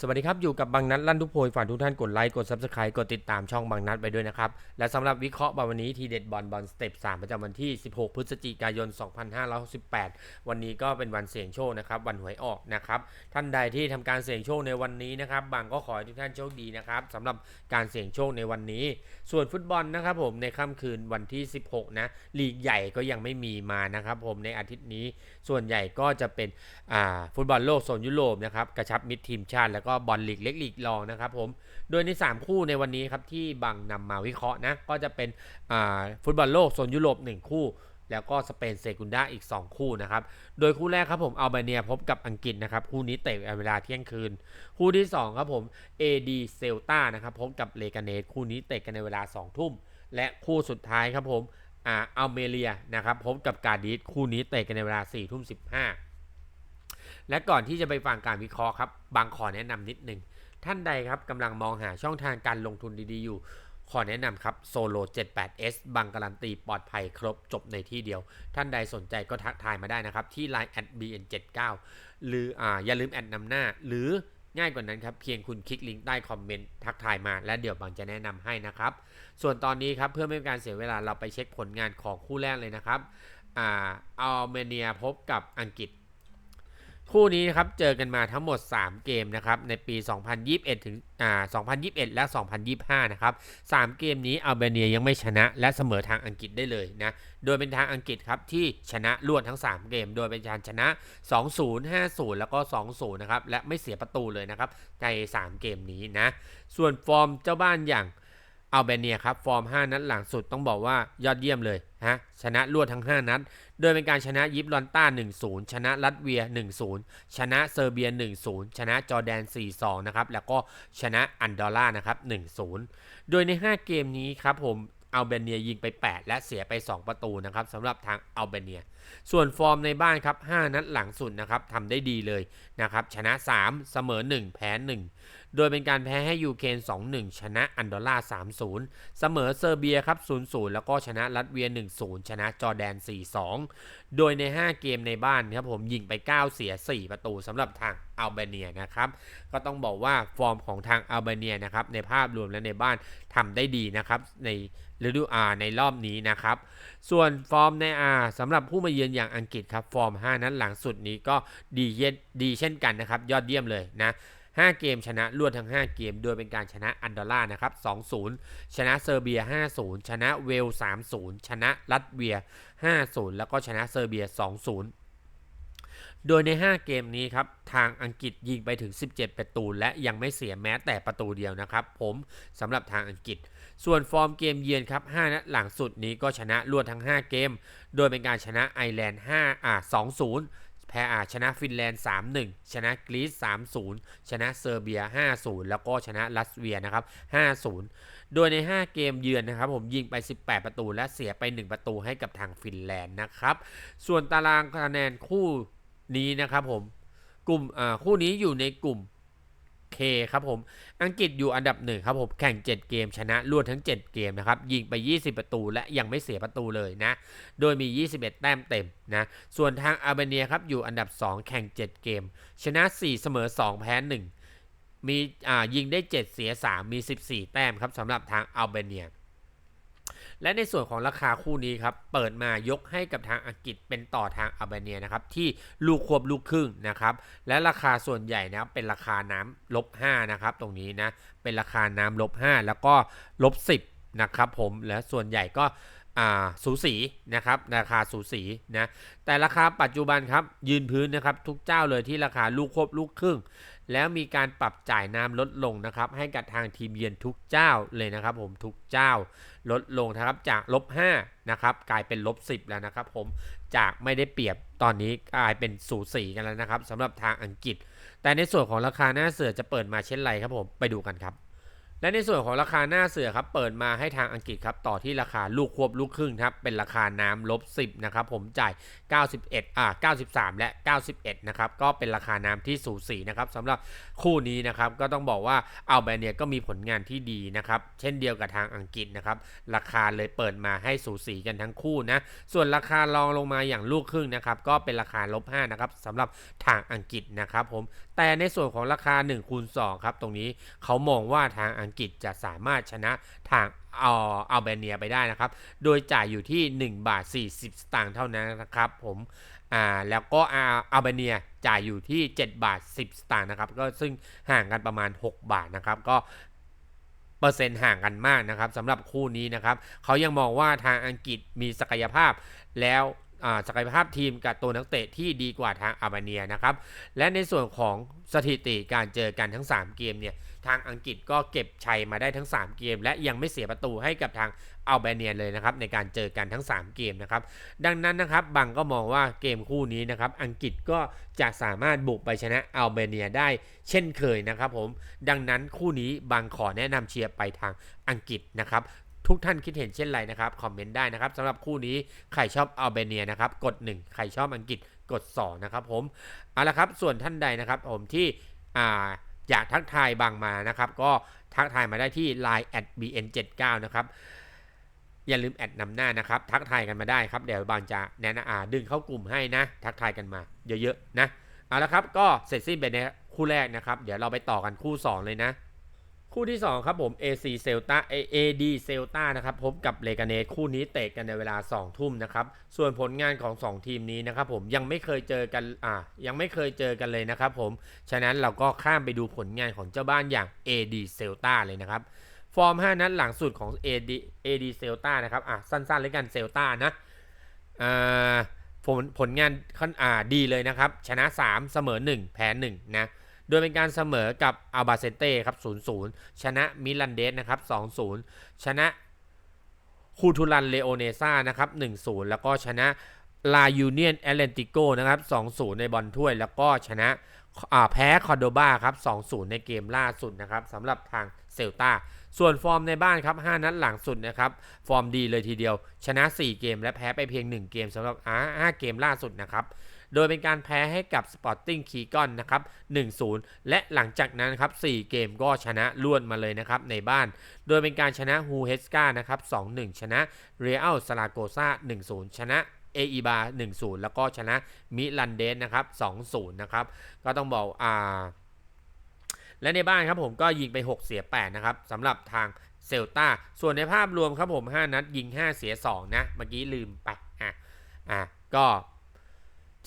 สวัสดีครับ อยู่กับบางนัดลั่นทุกโพยฝากทุกท่านกดไลค์ กด Subscribe กดติดตามช่องบางนัดไปด้วยนะครับ และสำหรับวิเคราะห์บอลวันนี้ทีเด็ดบอลบอลสเต็ป3ประจำวันที่ 16 พฤศจิกายน 2568 วันนี้ก็เป็นวันเสี่ยงโชคนะครับ วันหวยออกนะครับ ท่านใดที่ทำการเสี่ยงโชคในวันนี้นะครับบางก็ขอให้ทุกท่านโชคดีนะครับสำหรับการเสี่ยงโชคในวันนี้ ส่วนฟุตบอลนะครับผมในค่ำคืนวันที่ 16 นะลีกใหญ่ก็ยังไม่มีมานะครับผมในอาทิตย์นี้ส่วนใหญ่ก็จะเป็นฟุตบอลโลกโซนยุโรปนะครับกระชับมิตรทีมชาติแล้วก็บอลลีกเล็กลีกรองนะครับผม โดยใน 3 คู่ในวันนี้ครับที่บังนำมาวิเคราะห์นะ ก็จะเป็นฟุตบอลโลกโซนยุโรป 1 คู่ แล้วก็สเปนเซกุนดาอีก 2 คู่นะครับ โดยคู่แรกครับผมอัลเบเนียพบกับอังกฤษนะครับ คู่นี้เตะเวลาเที่ยงคืน คู่ที่ 2 ครับผม AD เซลตานะครับพบกับเลกาเนสคู่นี้เตะกันในเวลา 2 ทุ่ม และคู่สุดท้ายครับผมอ่าอัลเมเรียนะครับพบกับกาดิสคู่นี้เตะกันในเวลา4ทุ่ม15 และก่อนที่จะไปฟังการวิเคราะห์ครับ บางขอแนะนำนิดหนึ่งท่านใดครับกำลังมองหาช่องทางการลงทุนดีๆอยู่ ขอแนะนำครับโซโล 78s บังการันตีปลอดภัยครบจบในที่เดียว ท่านใดสนใจก็ทักทายมาได้นะครับ ที่ Line at bn79 หรืออ่าอย่าลืมแอดนำหน้า หรือง่ายกว่านั้นครับเพียงคุณคลิกลิงก์ใต้คอมเมนต์ทักทายมาและเดี๋ยวบางจะแนะนำให้นะครับ ส่วนตอนนี้ครับเพื่อไม่ให้การเสียเวลาเราไปเช็คผลงานของคู่แรกเลยนะครับอ่าอัลเมเนียพบกับอังกฤษ คู่นี้นะครับเจอกันมาทั้งหมด 3 เกมนะครับในปี 2021 ถึงอ่า2021 และ 2025 นะครับ 3 เกมนี้อัลเบเนียยังไม่ชนะและเสมอทางอังกฤษได้เลยนะ โดยเป็นทางอังกฤษครับที่ชนะรวดทั้ง 3 เกม โดยเป็นการชนะ 2-0 5-0 แล้วก็ 2-0 นะครับ และไม่เสียประตูเลยนะครับใน 3 เกมนี้นะ ส่วนฟอร์มเจ้าบ้านอย่าง อัลเบเนียครับ ฟอร์ม 5 นัดหลังสุดต้องบอกว่ายอดเยี่ยมเลยฮะชนะรวดทั้ง 5 นัด โดยเป็นการชนะยิปลอนต้า 1-0 ชนะลัตเวีย 1-0 ชนะเซอร์เบีย 1-0 ชนะจอร์แดน 4-2 นะครับ แล้วก็ชนะอันดอร่านะครับ 1-0 โดยใน 5 เกมนี้ครับผม อัลเบเนียยิงไป 8 และเสียไป 2 ประตูนะครับสำหรับทางอัลเบเนีย ส่วนฟอร์มในบ้านครับ 5 นัดหลังสุดนะครับทำได้ดีเลยนะครับชนะ 3 เสมอ 1 แพ้ 1 โดยเป็นการแพ้ให้ยูเครน2-1 ชนะอันดอร่า 3-0 เสมอเซอร์เบียครับ 0-0 แล้วก็ชนะรัสเวีย 1-0 ชนะจอร์แดน 4-2 โดยใน 5 เกมในบ้านครับผมยิงไป 9 เสีย 4 ประตูสำหรับทางอัลเบเนียนะครับก็ต้องบอกว่าฟอร์มของทางอัลเบเนียนะครับในภาพรวมและในบ้านทำได้ดีนะครับใน ฤดูอาในรอบนี้นะครับ ส่วนฟอร์มในอาสำหรับผู้มาเยือนอย่างอังกฤษครับฟอร์ม 5 นั้นหลังสุดนี้ก็ดีเยดีเช่นกันนะครับ ยอดเยี่ยมเลยนะ5 เกมชนะรวดทั้ง 5 เกม โดยเป็นการชนะอันดอร่านะครับ 2-0 ชนะเซอร์เบีย 5-0 ชนะเวล 3-0 ชนะรัสเวีย 5-0 แล้วก็ชนะเซอร์เบีย 2-0 โดยใน 5 เกมนี้ครับ ทางอังกฤษยิงไปถึง 17 ประตู และยังไม่เสียแม้แต่ประตูเดียวนะครับ ผมสำหรับทางอังกฤษ ส่วนฟอร์มเกมเยือนครับ5นัดหลังสุดนี้ก็ชนะรวดทั้ง 5 เกม โดยเป็นการชนะไอร์แลนด์5อ่า2-0 แพ้อาชนะฟินแลนด์ 3-1 ชนะกรีซ3-0 ชนะเซอร์เบีย 5-0 แล้วก็ชนะรัสเวียนะครับ 5-0 โดยใน 5 เกมเยือนนะครับ ผมยิงไป 18 ประตูและเสียไป 1 ประตูให้กับทางฟินแลนด์นะครับ ส่วนตารางคะแนนคู่นี้นะครับผมกลุ่มคู่นี้อยู่ในกลุ่ม K ครับผม อังกฤษอยู่อันดับหนึ่งครับผม แข่ง 7 เกมชนะรวดทั้ง 7 เกมนะครับ ยิงไป 20 ประตูและยังไม่เสียประตูเลยนะ โดยมี 21 แต้มเต็มนะ ส่วนทางอาร์เบเนียครับอยู่อันดับ 2 แข่ง 7 เกม ชนะ 4 เสมอ 2 แพ้ 1 มีอ่ายิงได้ 7 เสีย 3 มี 14 แต้มครับสำหรับทางอัลเบเนีย และในส่วนของราคาคู่นี้ครับ เปิดมายกให้กับทางอังกฤษเป็นต่อทางอัลเบเนียนะครับ ที่ลูกควบลูกครึ่งนะครับ และราคาส่วนใหญ่นะเป็นราคาน้ำลบ5นะครับ ตรงนี้นะ เป็นราคาน้ำลบ5แล้วก็ลบ10นะครับผม และส่วนใหญ่ก็สูสีนะครับราคาสูสีนะแต่ราคาปัจจุบันครับยืนพื้นนะครับทุกเจ้าเลยที่ราคาลูกควบลูกครึ่ง แล้วมีการปรับจ่ายน้ำลดลงนะครับ ให้กับทางทีมเยือนทุกเจ้าเลยนะครับผมทุกเจ้าลดลงนะครับจากลบ5นะครับกลายเป็นลบ10 แล้วนะครับผมจากไม่ได้เปรียบตอนนี้กลายเป็นสูสีกันแล้วนะครับสำหรับทางอังกฤษ แต่ในส่วนของราคาหน้าเสือจะเปิดมาเช่นไรครับผมไปดูกันครับ และในส่วนของราคาหน้าเสือครับเปิดมาให้ทางอังกฤษครับต่อที่ราคาลูกควบลูกครึ่งครับเป็นราคาน้ำลบ10นะครับผมจ่าย 91อ่า93 และ 91นะครับก็เป็นราคาน้ำที่สูสีนะครับสำหรับคู่นี้นะครับก็ต้องบอกว่าอัลเบเนียก็มีผลงานที่ดีนะครับเช่นเดียวกับทางอังกฤษนะครับราคาเลยเปิดมาให้สูสีกันทั้งคู่นะส่วนราคารองลงมาอย่างลูกครึ่งนะครับก็เป็นราคาลบ5นะครับสำหรับทางอังกฤษนะครับผม แต่ในส่วนของราคา1คูณ2ครับตรงนี้เขามองว่าทางอังกฤษจะสามารถชนะทางอาอัลเบเนียไปได้นะครับ โดยจ่ายอยู่ที่ 1 บาท 40 สตางค์เท่านั้นนะครับผมอ่าแล้วก็อาอัลเบเนียจ่ายอยู่ที่ 7 บาท 10 สตางค์นะครับก็ซึ่งห่างกันประมาณ 6 บาทนะครับก็เปอร์เซ็นต์ห่างกันมากนะครับสำหรับคู่นี้นะครับเขายังมองว่าทางอังกฤษมีศักยภาพแล้ว ศักยภาพทีมกับตัวนักเตะที่ดีกว่าทางอาร์เบเนียนะครับ และในส่วนของสถิติการเจอกันทั้ง 3 เกมเนี่ยทางอังกฤษก็เก็บชัยมาได้ทั้ง 3 เกม และยังไม่เสียประตูให้กับทางอัลเบเนียเลยนะครับในการเจอกันทั้ง 3 เกมนะครับ ดังนั้นนะครับบังก็มองว่าเกมคู่นี้นะครับอังกฤษก็จะสามารถบุกไปชนะอัลเบเนียได้เช่นเคยนะครับผมดังนั้นคู่นี้บังขอแนะนำเชียร์ไปทางอังกฤษนะครับ ทุกท่านคิดเห็นเช่นไรนะครับ คอมเมนต์ได้นะครับสำหรับคู่นี้ใครชอบอัลเบเนียนะครับ กด 1 ใครชอบอังกฤษกด 2 นะครับผมเอาละครับส่วนท่านใดนะครับ ผมที่อ่าอยากทักทายบางมานะครับ ก็ทักทายมาได้ที่ line at bn79 นะครับอย่าลืมแอดนำหน้านะครับ ทักทายกันมาได้ครับ เดี๋ยวบางจะแนะนำอ่าดึงเข้ากลุ่มให้นะ ทักทายกันมา เยอะๆนะเอาละครับก็เสร็จสิ้นไปในคู่แรกนะครับ เดี๋ยวเราไปต่อกันคู่ 2 เลยนะ คู่ที่ 2 ครับผม AC Celta AD Celta นะครับพบกับเลกาเนสคู่นี้เตะกันในเวลา 2 ทุ่มนะครับส่วนผลงานของ 2 ทีมนี้นะครับผมยังไม่เคยเจอกันอ่ายังไม่เคยเจอกันเลยนะครับผมฉะนั้นเราก็ข้ามไปดูผลงานของเจ้าบ้านอย่าง AD Celta เลยนะครับฟอร์ม 5 นัดหลังสุดของ AD AD Celta นะครับอะสั้นๆเลยกัน Celta นะอ่าผลผลงานค่อนอ่าดีเลยนะครับชนะ 3 เสมอ 1 แพ้1นะ โดยเป็นการเสมอกับอัลบาเซเต้ครับ 0-0 ชนะมิลันเดสนะครับ 2-0 ชนะคูทูรันเลโอเนซ่านะครับ 1-0 แล้วก็ชนะลายูเนียนแอตเลนติโกนะครับ 2-0 ในบอลถ้วย แล้วก็ชนะแพ้คอร์โดบาครับ 2-0 ในเกมล่าสุดนะครับสำหรับทางเซลตาส่วนฟอร์มในบ้านครับ 5 นัดหลังสุดนะครับ ฟอร์มดีเลยทีเดียว ชนะ 4 เกมและแพ้ไปเพียง 1 เกมสำหรับ5เกมล่าสุดนะครับ โดยเป็นการแพ้ให้กับ Sporting k ีกอนนะครับ 1-0 และหลังจากนั้นครับ 4 เกมก็ชนะล้วนมาเลยนะครับในบ้าน โดยเป็นการชนะฮูเฮสกานะครับ 2-1 ชนะเรอัลซาลาโกซา1-0 ชนะเออีบา1-0 แล้วก็ชนะมิลันเดสนะครับ 2-0 นะครับ ก็ต้องบอกอ่าและในบ้านครับผมก็ยิงไป 6 เสีย 8 นะครับสำหรับทางเซลตาส่วนในภาพรวมครับผม 5 นัดยิง 5 เสีย 2 นะ เมื่อกี้ลืมไป อะ อะ ก็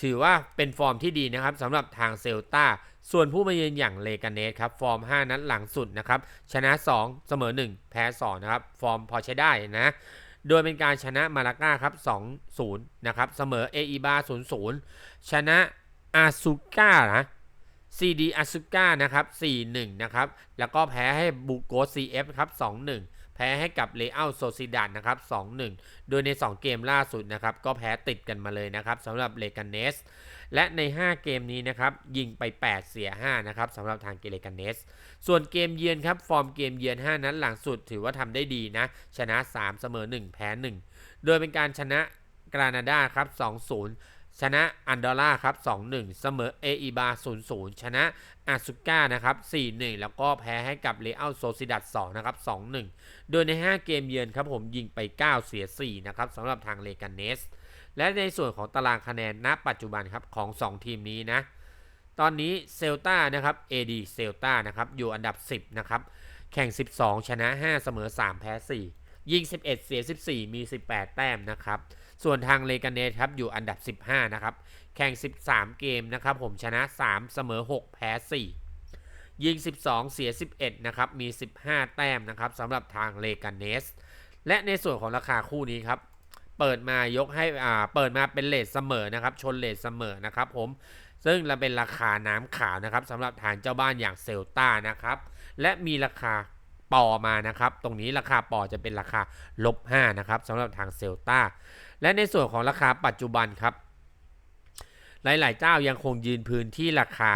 ถือว่าเป็นฟอร์มที่ดีนะครับสำหรับทางเซลตาส่วนผู้มาเยือนอย่างเลกาเนสครับฟอร์ม 5 นัดหลังสุดนะครับชนะ 2 เสมอ 1 แพ้ 2 นะครับ ฟอร์มพอใช้ได้นะ โดยเป็นการชนะมาลาก้าครับ 2-0 นะครับ เสมอเออีบา0-0 ชนะอาซูก้านะ CD อาซุก้านะครับ 4-1 นะครับ แล้วก็แพ้ให้บูโกส CF ครับ 2-1 แพ้ให้กับเลอัลโซซิดันนะครับ 2-1 โดยใน 2 เกมล่าสุดนะครับ ก็แพ้ติดกันมาเลยนะครับสำหรับเลกาเนส และใน 5 เกมนี้นะครับ ยิงไป 8 เสีย 5 นะครับสำหรับทางเกเลกาเนส ส่วนเกมเยือนครับ ฟอร์มเกมเยือน 5 นั้นหลังสุดถือว่าทำได้ดีนะ ชนะ 3 เสมอ 1 แพ้ 1 โดยเป็นการชนะกรานาดาครับ 2-0 ชนะอันดอร่าครับ 2-1 เสมอเออีบา 0-0 ชนะอาซุก้านะครับ 4-1 แล้วก็แพ้ให้กับเลอัลโซซิดัด2นะครับ 2-1 โดยใน 5 เกมเยือนครับผมยิงไป 9 เสีย 4 นะครับสำหรับทางเลกาเนส และในส่วนของตารางคะแนนณปัจจุบันครับของ 2 ทีมนี้นะ ตอนนี้เซลตานะครับ AD เซลตานะครับอยู่อันดับ 10 นะครับ แข่ง 12 ชนะ 5 เสมอ 3 แพ้ 4 ยิง 11 เสีย 14 มี 18 แต้มนะครับ ส่วนทางเลกาเนสครับอยู่อันดับ 15 นะครับ แข่ง 13 เกมนะครับ ผมชนะ 3 เสมอ 6 แพ้ 4 ยิง 12 เสีย 11 นะครับ มี 15 แต้มนะครับสำหรับทางเลกาเนส และในส่วนของราคาคู่นี้ครับ เปิดมายกให้อ่าเปิดมาเป็นเลทเสมอนะครับ ชนเลทเสมอนะครับผมซึ่งเราเป็นราคาน้ำขาวนะครับสำหรับทางเจ้าบ้านอย่างเซลตานะครับ และมีราคาปอมานะครับ ตรงนี้ราคาปอจะเป็นราคาลบ5นะครับสำหรับทางเซลตา และในส่วนของราคาปัจจุบันครับ หลายๆ เจ้ายังคงยืนพื้นที่ราคา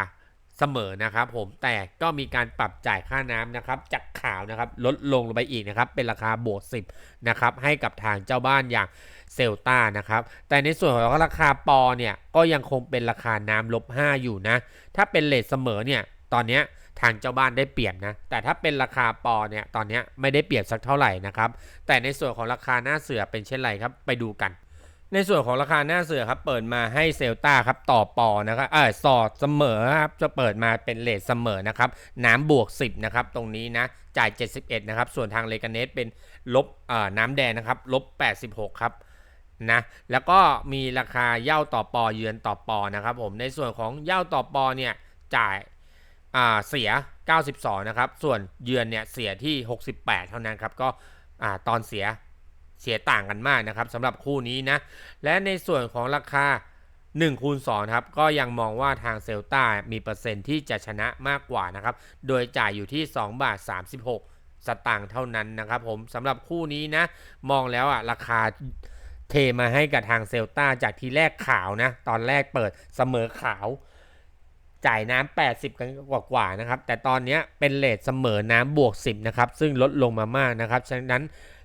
เสมอนะครับ ผมแต่ก็มีการปรับจ่ายค่าน้ำนะครับ จากขาวนะครับลดลงลงไปอีกนะครับ เป็นราคาบวก10นะครับให้กับทางเจ้าบ้านอย่างเซลตานะครับ แต่ในส่วนของราคาปอเนี่ยก็ยังคงเป็นราคาน้ำลบ5อยู่นะ ถ้าเป็นเลทเสมอเนี่ยตอนเนี้ย ทางเจ้าบ้านได้เปรียบนะ แต่ถ้าเป็นราคาปอเนี่ยตอนนี้ไม่ได้เปรียบสักเท่าไหร่นะครับ แต่ในส่วนของราคาหน้าเสือเป็นเช่นไรครับ ไปดูกัน ในส่วนของราคาหน้าเสือครับ เปิดมาให้เซลตาครับต่อปอนะครับเออสอดเสมอครับจะเปิดมาเป็นเลทเสมอนะครับ น้ำบวก 10 นะครับ ตรงนี้นะจ่าย 71 นะครับ ส่วนทางเลกาเนสเป็นลบเอ่อน้ำแดงนะครับลบ 86 ครับนะแล้วก็มีราคาเย่าต่อปอเยือนต่อปอนะครับผมในส่วนของเย่าต่อปอเนี่ยจ่าย อ่าเสีย 92 นะครับ ส่วนเยือนเนี่ยเสียที่ 68 เท่านั้นครับก็อ่าตอนเสียเสียต่างกันมากนะครับสำหรับคู่นี้นะ และในส่วนของราคา1คูณ2ครับก็ยังมองว่าทางเซลตามีเปอร์เซ็นต์ที่จะชนะมากกว่านะครับ โดยจ่ายอยู่ที่2บาท36 สตางค์เท่านั้นนะครับผมสำหรับคู่นี้นะ มองแล้วอะราคาเทมาให้กับทางเซลตาจากทีแรกขาวนะ ตอนแรกเปิดเสมอขาว จ่ายน้ำ80 กันกว่าๆนะครับ แต่ตอนนี้เป็นเลทเสมอน้ำบวก 10 นะครับ ซึ่งลดลงมามากนะครับ ฉะนั้น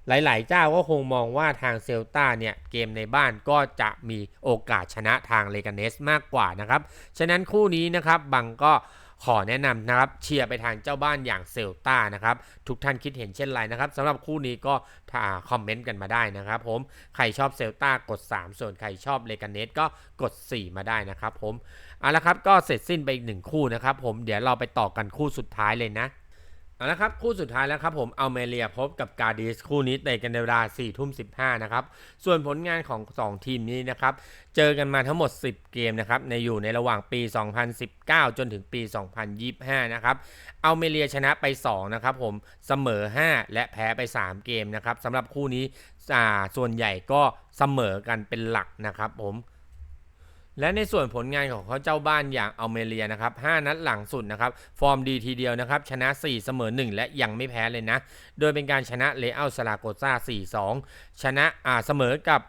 หลาย ๆ เจ้าก็คงมองว่าทางเซลตาเนี่ย เกมในบ้านก็จะมีโอกาสชนะทางเลกาเนสมากกว่านะครับ ฉะนั้นคู่นี้นะครับบังก็ ขอแนะนำนะครับเชียร์ไปทางเจ้าบ้านอย่างเซลตานะครับทุกท่านคิดเห็นเช่นไรนะครับสำหรับคู่นี้ก็คอมเมนต์กันมาได้นะครับผมใครชอบเซลตากด 3 ส่วนใครชอบเลกาเนสก็กด 4 มาได้นะครับผมเอาละครับก็เสร็จสิ้นไปอีกหนึ่งคู่นะครับผมเดี๋ยวเราไปต่อกันคู่สุดท้ายเลยนะ เอาละครับคู่สุดท้ายแล้วครับผมเอาเมเลียพบกับกาดิสคู่นี้เตะกันในเวลา4ทุ่ม15นะครับส่วนผลงานของ 2 ทีมนี้นะครับเจอกันมาทั้งหมด 10 เกมนะครับในอยู่ในระหว่างปี 2019 จนถึงปี 2025นะครับเอาเมเลียชนะไป2นะครับผมเสมอ 5 และแพ้ไป 3 เกมนะครับสำหรับคู่นี้ส่วนใหญ่ก็เสมอกันเป็นหลักนะครับผม และในส่วนผลงานของเขาเจ้าบ้านอย่างอัลเมเรียนะครับ 5 นัดหลังสุดนะครับ ฟอร์มดีทีเดียวนะครับ ชนะ 4 เสมอ 1 และยังไม่แพ้เลยนะ โดยเป็นการชนะเลอัลสลาโกซา4-2 ชนะอ่าเสมอกับ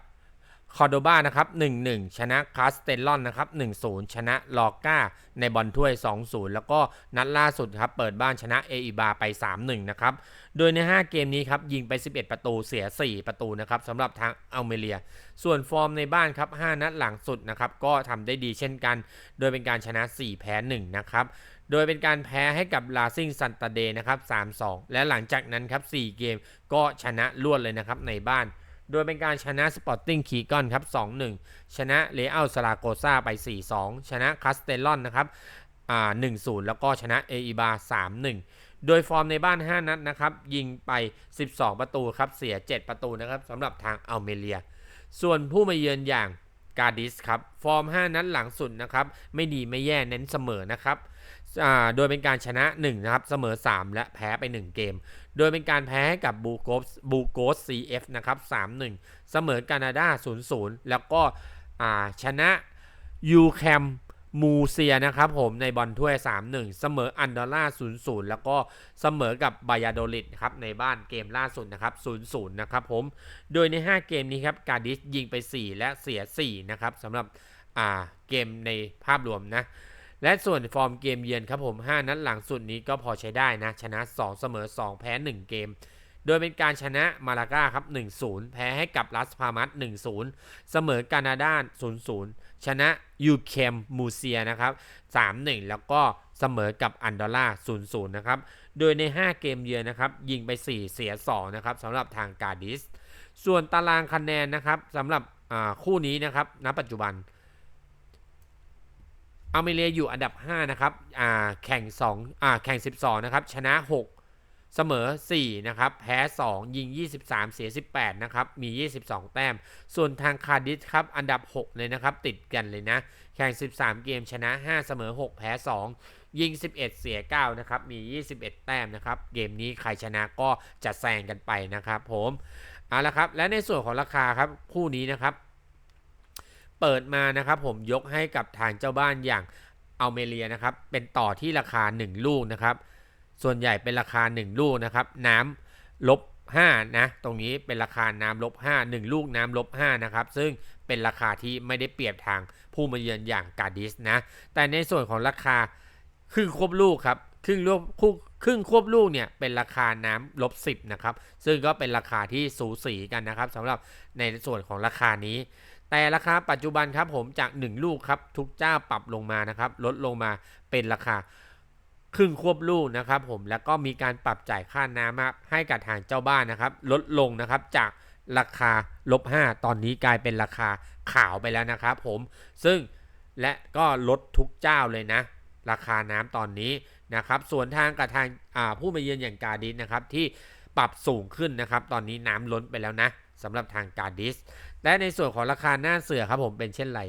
คอร์โดบานะครับ1-1 ชนะคาสเตลลอนนะครับ1-0 ชนะลอก้าในบอลถ้วย 2-0 แล้วก็นัดล่าสุดครับเปิดบ้านชนะเออิบาไป 3-1 นะครับ โดยใน 5 เกมนี้ครับยิงไป 11 ประตูเสีย 4 ประตูนะครับสำหรับทางอัลเมเรีย ส่วนฟอร์มในบ้านครับ 5 นัดหลังสุดนะครับก็ทำได้ดีเช่นกัน โดยเป็นการชนะ 4 แพ้ 1 นะครับโดยเป็นการแพ้ให้กับลาซิงซันตาเดนะครับ3-2 และหลังจากนั้นครับ4เกมก็ชนะรวดเลยนะครับในบ้าน โดยเป็นการชนะสปอร์ติ้งคีกอนครับ 2-1 ชนะเลอัลสลาโกซาไป 4-2 ชนะคาสเตลลอนนะครับอ่า1-0แล้วก็ชนะเออิบา3-1โดยฟอร์มในบ้าน 5 นัดนะครับ ยิงไป 12 ประตูครับ เสีย 7 ประตูนะครับสำหรับทางอัลเมเรีย ส่วนผู้มาเยือนอย่างกาดิสครับ ฟอร์ม 5 นัดหลังสุดนะครับ ไม่ดีไม่แย่เน้นเสมอนะครับ โดยเป็นการชนะ1นะครับเสมอ 3 และแพ้ไป 1 เกม โดยเป็นการแพ้กับบูโกสบูโกสซีเอฟนะครับ3-1 เสมอแคนาดา 0-0 แล้วก็ชนะยูแคมมูเซียนะครับผมในบอลถ้วย 3-1 เสมออันดอร่า 0-0 แล้วก็เสมอกับบายาโดลิดครับในบ้านเกมล่าสุดนะครับ 0-0 นะครับผม โดยใน 5 เกมนี้ครับกาดิสยิงไป 4 และเสีย 4 นะครับสำหรับเกมในภาพรวมนะ และส่วนฟอร์มเกมเยือนครับผม 5 นัดหลังสุดนี้ก็พอใช้ได้นะ ชนะ 2 เสมอ 2 แพ้ 1 เกม โดยเป็นการชนะมาลาก้าครับ 1-0 แพ้ให้กับลัสพามัส1-0 เสมอแคนาดา0-0 ชนะยูเคมมูเซียนะครับ 3-1 แล้วก็เสมอกับอันดอร่า0-0 นะครับ โดยใน 5 เกมเยือนนะครับ ยิงไป 4 เสีย 2 นะครับสำหรับทางกาดิส ส่วนตารางคะแนนนะครับสำหรับคู่นี้นะครับณปัจจุบัน อเมเรียอยู่อันดับ 5 นะครับ อ่า แข่ง 2 อ่า แข่ง 12 นะครับ ชนะ 6 เสมอ 4 นะครับ แพ้ 2 ยิง 23 เสีย 18 นะครับ มี 22 แต้ม ส่วนทางคาร์ดิสครับ อันดับ 6 เลยนะครับ ติดกันเลยนะ แข่ง 13 เกม ชนะ 5 เสมอ 6 แพ้ 2 ยิง 11 เสีย 9 นะครับ มี 21 แต้มนะครับ เกมนี้ใครชนะก็จะแซงกันไปนะครับผม เอาละครับ และในส่วนของราคาครับ คู่นี้นะครับ เปิดมานะครับผมยกให้กับทางเจ้าบ้านอย่างอัลเมเรียนะครับ เป็นต่อที่ราคา 1 ลูกนะครับ ส่วนใหญ่เป็นราคา 1 ลูกนะครับ น้ำลบ5นะตรงนี้เป็นราคาน้ำลบ5 1 ลูกน้ำลบ5นะครับ ซึ่งเป็นราคาที่ไม่ได้เปรียบทางผู้มาเยือนอย่างกาดิสนะ แต่ในส่วนของราคาครึ่งควบลูกครับครึ่งลูกคู่ครึ่งควบลูกเนี่ยเป็นราคาน้ำลบ10นะครับซึ่งก็เป็นราคาที่สูสีกันนะครับสำหรับในส่วนของราคานี้ แต่ราคาปัจจุบันครับผมจาก 1 ลูกครับทุกเจ้าปรับลงมานะครับ ลดลงมาเป็นราคาครึ่งควบลูกนะครับผมแล้วก็มีการปรับจ่ายค่าน้ำให้กับทางเจ้าบ้านนะครับ ลดลงนะครับจากราคาลบ5ตอนนี้กลายเป็นราคาขาวไปแล้วนะครับผมซึ่งและก็ลดทุกเจ้าเลยนะ ราคาน้ำตอนนี้นะครับส่วนทางกับทางผู้มาเยือนอย่างกาดิสนะครับที่ปรับสูงขึ้นนะครับ ตอนนี้น้ำล้นไปแล้วนะ สำหรับทางการดิสและในส่วนของราคาหน้าเสือครับผมเป็นเช่นไร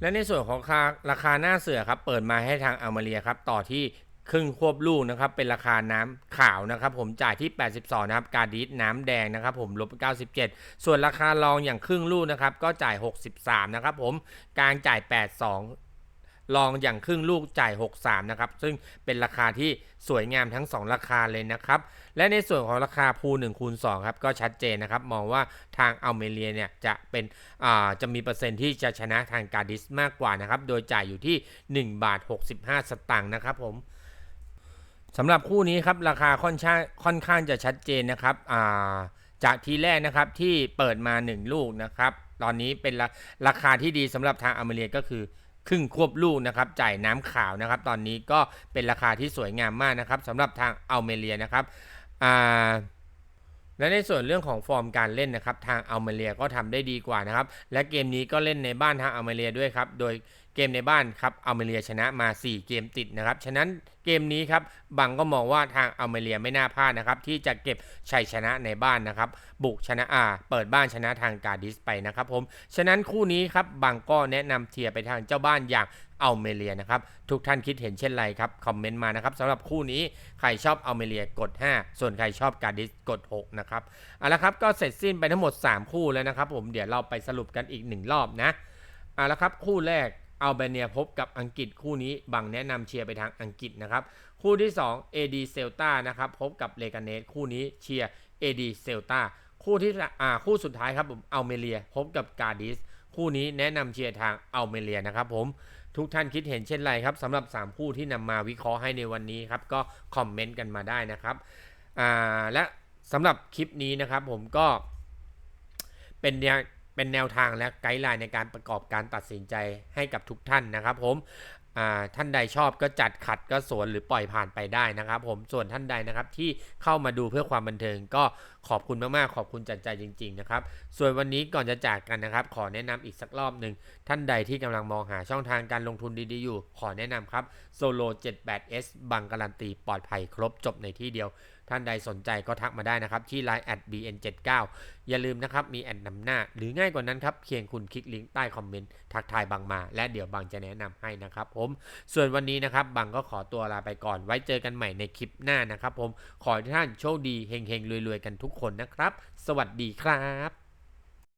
และในส่วนของราคาราคาหน้าเสือครับเปิดมาให้ทางอัลมาเรียครับต่อที่ครึ่งควบลูกนะครับเป็นราคาน้ำขาวนะครับผมจ่ายที่ 82 นะครับการดิสน้ำแดงนะครับผมลบ97 ส่วนราคารองอย่างครึ่งลูกนะครับก็จ่าย 63 นะครับผมกลางจ่าย 82 ลองอย่างครึ่งลูกจ่าย 63 นะครับ ซึ่งเป็นราคาที่สวยงามทั้ง 2 ราคาเลยนะครับ และในส่วนของราคาพู1คูณ2ครับ ก็ชัดเจนนะครับ มองว่าทางอัลเมเรียเนี่ยจะเป็นจะมีเปอร์เซ็นต์ที่จะชนะทางกาดิสมากกว่านะครับ โดยจ่ายอยู่ที่ 1 บาท 65 สตางค์นะครับผมสำหรับคู่นี้ครับราคาค่อนข้างค่อนข้างจะชัดเจนนะครับจากทีแรกนะครับที่เปิดมา 1 ลูกนะครับ ตอนนี้เป็นราราคาที่ดีสำหรับทางอเมเรียก็คือ ครึ่งควบลูกนะครับจ่ายน้ำขาวนะครับ ตอนนี้ก็เป็นราคาที่สวยงามมากนะครับสำหรับทางอัลเมเรียนะครับอ่าและในส่วนเรื่องของฟอร์มการเล่นนะครับ ทางอัลเมเรียก็ทำได้ดีกว่านะครับ และเกมนี้ก็เล่นในบ้านทางอัลเมเรียด้วยครับ โดย เกมในบ้านครับอัลเมเรียชนะมา 4 เกมติดนะครับ ฉะนั้นเกมนี้ครับบังก็มองว่าทางอัลเมเรียไม่น่าพลาดนะครับ ที่จะเก็บชัยชนะในบ้านนะครับ บุกชนะอ่าเปิดบ้านชนะทางกาดิสไปนะครับผม ฉะนั้นคู่นี้ครับบังก็แนะนำเทียร์ไปทางเจ้าบ้านอย่างอัลเมเรียนะครับ ทุกท่านคิดเห็นเช่นไรครับ คอมเมนต์มานะครับสำหรับคู่นี้ใครชอบอัลเมเรียกด 5 ส่วนใครชอบกาดิสกด 6 นะครับเอาละครับก็เสร็จสิ้นไปทั้งหมด 3 คู่แล้วนะครับผมเดี๋ยวเราไปสรุปกันอีก 1 รอบนะเอาละครับคู่แรก อัลเบเนียพบกับอังกฤษคู่นี้บังแนะนำเชียร์ไปทางอังกฤษนะครับคู่ที่ 2 AD เซลตานะครับพบกับเลกาเนสคู่นี้เชียร์ AD เซลตาคู่ที่อ่าคู่สุดท้ายครับผมอัลเมเรียพบกับกาดิสคู่นี้แนะนำเชียร์ทางอัลเมเรียนะครับผมทุกท่านคิดเห็นเช่นไรครับสำหรับ 3 คู่ที่นำมาวิเคราะห์ให้ในวันนี้ครับก็คอมเมนต์กันมาได้นะครับอ่าและสำหรับคลิปนี้นะครับผมก็เป็นแนว เป็นแนวทางและไกด์ไลน์ในการประกอบการตัดสินใจให้กับทุกท่านนะครับผมท่านใดชอบก็จัดขัดก็สวนหรือปล่อยผ่านไปได้นะครับ ผมส่วนท่านใดนะครับที่เข้ามาดูเพื่อความบันเทิงก็ขอบคุณมากๆ ขอบคุณจัดใจจริง ๆ นะครับ ส่วนวันนี้ก่อนจะจากกันนะครับ ขอแนะนำอีกสักรอบหนึ่งท่านใดที่กำลังมองหาช่องทางการลงทุนดีๆอยู่ ขอแนะนำครับ Solo 78S บังการันตีปลอดภัยครบจบในที่เดียว ท่านใดสนใจก็ทักมาได้นะครับที่ Line at bn79 อย่าลืมนะครับมีแอดนำหน้า หรือง่ายกว่านั้นครับเพียงคุณคลิกลิงก์ใต้คอมเมนต์ทักทายบังมา และเดี๋ยวบังจะแนะนำให้นะครับผมส่วนวันนี้นะครับบังก็ขอตัวลาไปก่อน ไว้เจอกันใหม่ในคลิปหน้านะครับผมขอให้ท่านโชคดีเฮงๆรวยๆกันทุกคนนะครับ สวัสดีครับ